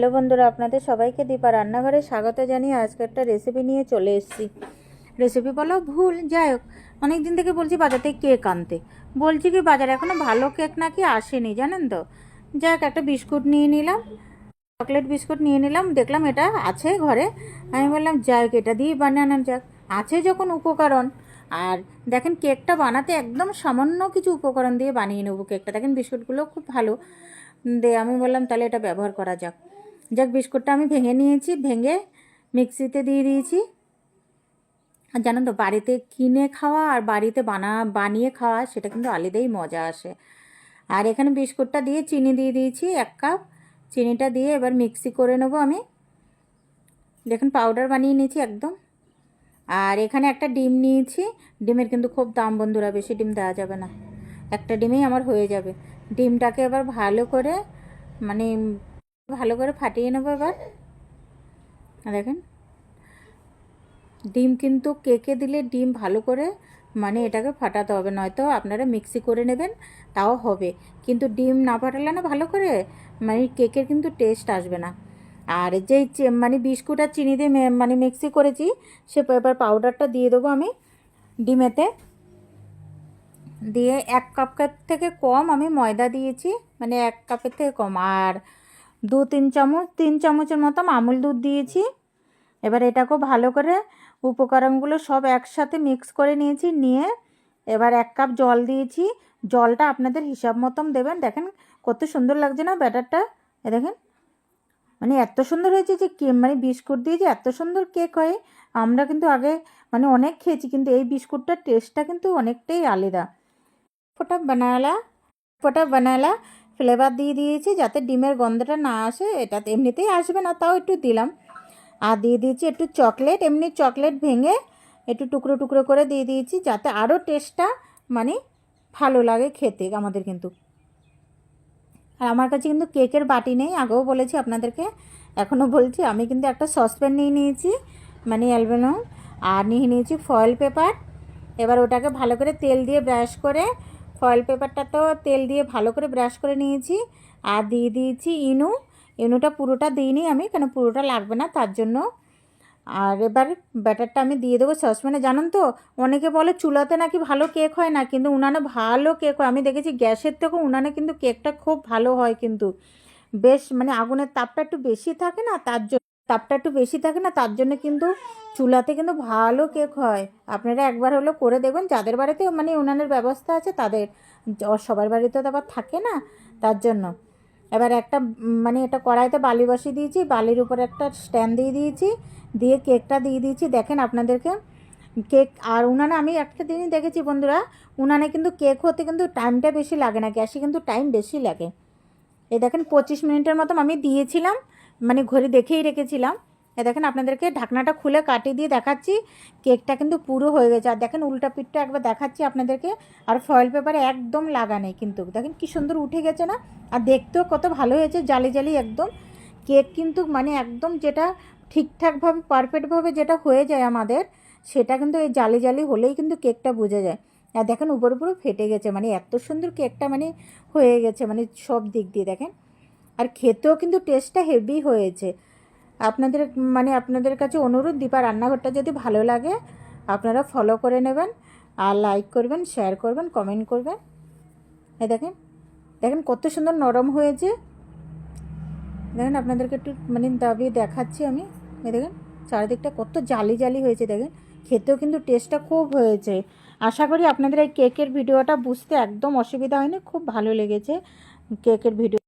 Hello বন্ধুরা, আপনাদের সবাইকে দীপা রান্নাঘরে স্বাগত জানিয়ে আজকে একটা রেসিপি নিয়ে চলে এসেছি। রেসিপি বলো ভুল, যাই হোক অনেক দিন থেকে বলছি বাজার থেকে কেক আনতে। বলছি কি, বাজারে এখনও ভালো কেক নাকি আসেনি, জানেন তো? যাই হোক, একটা বিস্কুট নিয়ে নিলাম চকলেট বিস্কুট নিয়ে নিলাম, দেখলাম এটা আছে ঘরে। আমি বললাম, যাই হোক, এটা দিয়েই বানানো যাক। আছে যখন উপকরণ, আর দেখেন কেকটা বানাতে একদম সামান্য কিছু উপকরণ দিয়ে বানিয়ে নেব কেকটা দেখেন বিস্কুটগুলো খুব ভালো। দিয়ে আমি বললাম, তাহলে এটা ব্যবহার করা যাক। যাক, বিস্কুটটা আমি ভেঙে নিয়েছি, ভেঙে মিক্সিতে দিয়ে দিয়েছি। আর জানেন তো, বাড়িতে কিনে খাওয়া আর বাড়িতে বানা, বানিয়ে খাওয়া, সেটা কিন্তু আলাদাই মজা আসে। আর এখানে বিস্কুটটা দিয়ে চিনি দিয়ে দিয়েছি, এক কাপ। চিনিটা দিয়ে এবার মিক্সি করে নেব আমি। দেখুন, পাউডার বানিয়ে নিয়েছি একদম। আর এখানে একটা ডিম নিয়েছি। ডিমের কিন্তু খুব দাম, বন্ধুরা, বেশি ডিম দেওয়া যাবে না। একটা ডিমেই আমার হয়ে যাবে। ডিমটাকে এবার ভালো করে মানে ভালো করে ফাটিয়ে নেব এবার। দেখেন, ডিম কিন্তু কেকে দিলে ডিম ভালো করে মানে এটাকে ফাটাতে হবে, নয়তো আপনারা মিক্সি করে নেবেন, তাও হবে। কিন্তু ডিম না ফাটালে না ভালো করে মানে কেকের কিন্তু টেস্ট আসবে না। আর যেই মানে বিস্কুট আর চিনি দিয়ে মানে মিক্সি করেছি, সে এবার পাউডারটা দিয়ে দেবো আমি ডিমেতে। দিয়ে এক কাপ কাপ থেকে কম আমি ময়দা দিয়েছি মানে এক কাপের থেকে কম। আর দু তিন চামচ, তিন চামচের মতো আমুল দুধ দিয়েছি। এবার এটাকেও ভালো করে উপকরণগুলো সব একসাথে মিক্স করে নিয়েছি, নিয়ে এবার এক কাপ জল দিয়েছি। জলটা আপনাদের হিসাব মতন দেবেন। দেখেন কত সুন্দর লাগছে না ব্যাটারটা? এ দেখেন মানে এত সুন্দর হয়েছে যে কে মানে বিস্কুট দিয়ে যে এত সুন্দর কেক হয়। আমরা কিন্তু আগে মানে অনেক খেয়েছি, কিন্তু এই বিস্কুটটার টেস্টটা কিন্তু অনেকটাই আলাদা। ফোটা বানালা ফোটা বানালা। ফ্লেভার দিয়ে দিয়েছি যাতে ডিমের গন্ধটা না আসে, এটা এমনিতেই আসবে না, তাও একটু দিলাম। আর দিয়ে দিয়েছি একটু চকলেট এমনি চকলেট ভেঙে একটু টুকরো টুকরো করে দিয়ে দিয়েছি যাতে আরও টেস্টটা মানে ভালো লাগে খেতে আমাদের কিন্তু। আর আমার কাছে কিন্তু কেকের বাটি নেই, আগেও বলেছি আপনাদেরকে, এখনও বলছি, আমি কিন্তু একটা সসপ্যান নিয়ে নিয়েছি মানে অ্যালবেনো আর নিয়ে নিয়েছি ফয়েল পেপার এবার ওটাকে ভালো করে তেল দিয়ে ব্রাশ করে ফয়েল পেপারটা তো তেল দিয়ে ভালো করে ব্রাশ করে নিয়েছি। আর দিয়ে দিয়েছি ইনু। ইনুটা পুরোটা দিইনি আমি, কেন পুরোটা লাগবে না তার জন্য। আর এবার ব্যাটারটা আমি দিয়ে দেবো সসপ্যানে। জানেন তো, অনেকে বলে চুলাতে নাকি ভালো কেক হয় না, কিন্তু উনানে ভালো কেক হয়। আমি দেখেছি গ্যাসের থেকেও উনানে কিন্তু কেকটা খুব ভালো হয় কিন্তু। বেশ মানে আগুনের তাপটা একটু বেশি থাকে না, তার জন্য তাপটা একটু বেশি থাকে না, তার জন্য কিন্তু চুলাতে কিন্তু ভালো কেক হয়। আপনারা একবার হলো করে দেখবেন, যাদের বাড়িতে মানে উনানের ব্যবস্থা আছে, তাদের সবার বাড়িতে তো আবার থাকে না, তার জন্য। এবার একটা মানে এটা কড়াইতে বালি বসিয়ে দিয়েছি, বালির উপরে একটা স্ট্যান্ড দিয়ে দিয়েছি, দিয়ে কেকটা দিয়ে দিয়েছি। দেখেন আপনাদেরকে, কেক আর উনানে আমি একটা দিনই দেখেছি বন্ধুরা, উনানে কিন্তু কেক হতে কিন্তু টাইমটা বেশি লাগে না, গ্যাসে কিন্তু টাইম বেশি লাগে। এই দেখেন পঁচিশ মিনিটের মতো আমি দিয়েছিলাম মানে ঘড়ি দেখেই রেখেছিলাম। এ দেখেন আপনাদেরকে ঢাকনাটা খুলে কাটিয়ে দিয়ে দেখাচ্ছি, কেকটা কিন্তু পুরো হয়ে গেছে। আর দেখেন উল্টা পিঠটা একবার দেখাচ্ছি আপনাদেরকে, আর ফয়েল পেপারে একদম লাগা নেই কিন্তু। দেখেন কি সুন্দর উঠে গেছে না? আর দেখতেও কত ভালো হয়েছে, জালি জালি একদম। কেক কিন্তু মানে একদম যেটা ঠিকঠাকভাবে পারফেক্টভাবে যেটা হয়ে যায় আমাদের, সেটা কিন্তু এই জালি জালি হলেই কিন্তু কেকটা বোঝা যায়। আর দেখেন উপর উপরে ফেটে গেছে মানে এত সুন্দর কেকটা মানে হয়ে গেছে মানে সব দিক দিয়ে দেখেন। আর খেতেও কিন্তু টেস্টটা হেভি হয়েছে। আপনাদের মানে আপনাদের কাছে অনুরোধ, দীপা রান্নাঘরটা যদি ভালো লাগে, আপনারা ফলো করে নেবেন আর লাইক করবেন শেয়ার করবেন কমেন্ট করবেন। এই দেখেন দেখেন কত সুন্দর নরম হয়েছে। দেখেন আপনাদেরকে একটু মানে দাবিয়ে দেখাচ্ছি আমি। এই দেখেন, চারিদিকটা কত জালি জালি হয়েছে, দেখেন। খেতেও কিন্তু টেস্টটা খুব হয়েছে। আশা করি আপনাদের এই কেকের ভিডিওটা বুঝতে একদম অসুবিধা হয়নি, খুব ভালো লেগেছে কেকের ভিডিও।